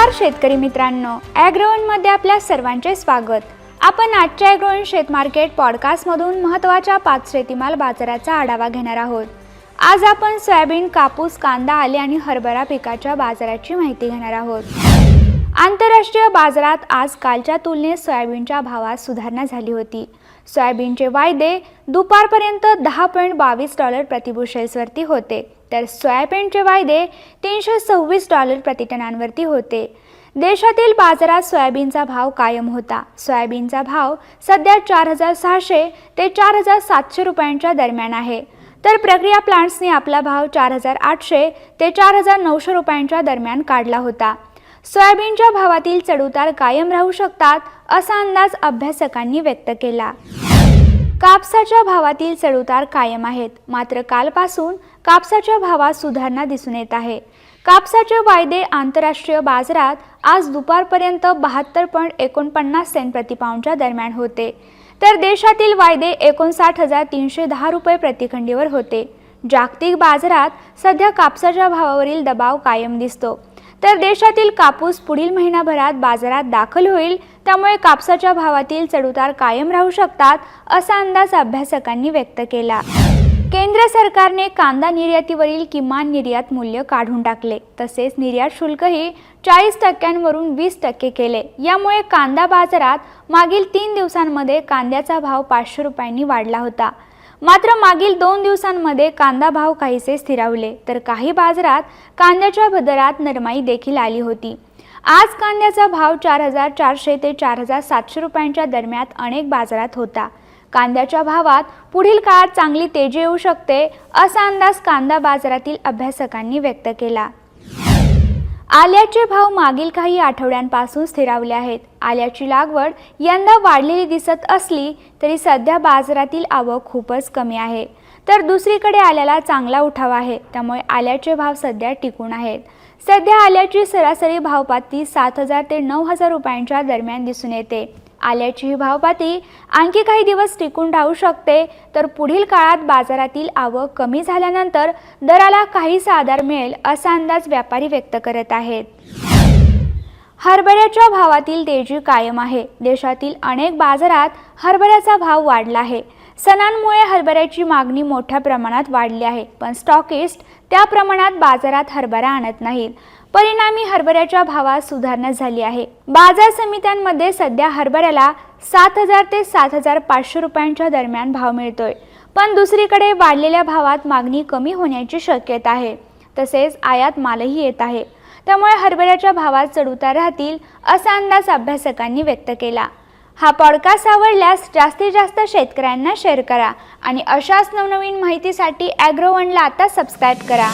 नमस्कार शेतकरी मित्रांनो. ॲग्रोवनमध्ये आपल्या सर्वांचे स्वागत. आपण आजच्या ॲग्रोवन शेत मार्केट पॉडकास्टमधून महत्त्वाच्या पाच शेतीमाल बाजाराचा आढावा घेणार आहोत. आज आपण सोयाबीन कापूस कांदा आले आणि हरभरा पिकाच्या बाजाराची माहिती घेणार आहोत. आंतरराष्ट्रीय बाजारात आज कालच्या तुलनेत सोयाबीनच्या भावात सुधारणा झाली होती. सोयाबीनचे वायदे दुपारपर्यंत दहा पॉईंट बावीस डॉलर प्रतिबुशेल्सवरती होते. तर सोयाबीनचे वायदे तीनशे सव्वीस डॉलर प्रतिटनांवरती होते. देशातील बाजारात सोयाबीनचा भाव कायम होता. सोयाबीनचा भाव सध्या चार हजार सहाशे ते चार हजार सातशे रुपयांच्या दरम्यान आहे. तर प्रक्रिया प्लांट्सने आपला भाव चार हजार आठशे ते चार हजार नऊशे रुपयांच्या दरम्यान काढला होता. सोयाबीनच्या भावातील चढउतार कायम राहू शकतात असा अंदाज अभ्यासकांनी व्यक्त केला. कापसाच्या भावातील चढउतार कायम आहेत मात्र कालपासून कापसाच्या भावात सुधारणा दिसून येत आहे. कापसाचे वायदे आंतरराष्ट्रीय बाजारात आज दुपारपर्यंत बहात्तर पॉईंट एकोणपन्नास सेंट प्रतिपाऊंडच्या दरम्यान होते. तर देशातील वायदे एकोणसाठ हजार तीनशे दहा रुपये प्रतिखंडीवर होते. जागतिक बाजारात सध्या कापसाच्या भावावरील दबाव कायम दिसतो. तर देशातील कापूस पुढील महिनाभरात बाजारात दाखल होईल त्यामुळे कापसाच्या भावातील चढउतार कायम राहू शकतात असा अंदाज अभ्यासकांनी व्यक्त केला. केंद्र सरकारने कांदा निर्यातीवरील किमान निर्यात मूल्य काढून टाकले. तसेच निर्यात शुल्कही चाळीस टक्क्यांवरून वीस टक्के केले. यामुळे कांदा बाजारात मागील तीन दिवसांमध्ये कांद्याचा भाव पाचशे रुपयांनी वाढला होता. मात्र मागील दोन दिवसांमध्ये कांदा भाव काहीसे स्थिरावले तर काही बाजारात कांद्याच्या बदरात नरमाई देखील आली होती. आज कांद्याचा भाव चार हजार चारशे ते चार हजार सातशे रुपयांच्या दरम्यान अनेक बाजारात होता. कांद्याच्या भावात पुढील काळात चांगली तेजी येऊ शकते असा अंदाज कांदा बाजारातील अभ्यासकांनी व्यक्त केला. आल्याचे भाव मागील काही आठवड्यांपासून स्थिरावले आहेत. आल्याची लागवड यंदा वाढलेली दिसत असली तरी सध्या बाजारातील आवक खूपच कमी आहे. तर दुसरीकडे आल्याला चांगला उठाव आहे. त्यामुळे आल्याचे भाव सध्या टिकून आहेत. सध्या आल्याची सरासरी भावपाती सात हजार ते नऊ हजार रुपयांच्या दरम्यान दिसून येते. आल्याची ही भावपाती आणखी काही दिवस टिकून राहू शकते तर पुढील काळात बाजारातील आवक कमी झाल्यानंतर दराला काहीसा आधार मिळेल असा अंदाज व्यापारी व्यक्त करत आहेत. हरभऱ्याच्या भावातील तेजी कायम आहे. देशातील अनेक बाजारात हरभऱ्याचा भाव वाढला आहे. सणांमुळे हरभऱ्याची मागणी मोठ्या प्रमाणात वाढली आहे. पण स्टॉकिस्ट त्या प्रमाणात बाजारात हरभरा आणत नाहीत. परिणामी हरभऱ्याच्या भावात सुधारणा झाली आहे. बाजार समित्यांमध्ये सध्या हरभऱ्याला सात हजार ते सात हजार पाचशे रुपयांच्या दरम्यान भाव मिळतोय. पण दुसरीकडे वाढलेल्या भावात मागणी कमी होण्याची शक्यता आहे. तसेच आयात मालही येत आहे. त्यामुळे हरभऱ्याच्या भावात चढउतार राहतील असा अंदाज अभ्यासकांनी व्यक्त केला. हा पॉडकास्ट आवडल्यास जास्तीत जास्त शेतकऱ्यांना शेअर करा आणि अशाच नवनवीन माहितीसाठी ॲग्रोवनला आता सबस्क्राईब करा.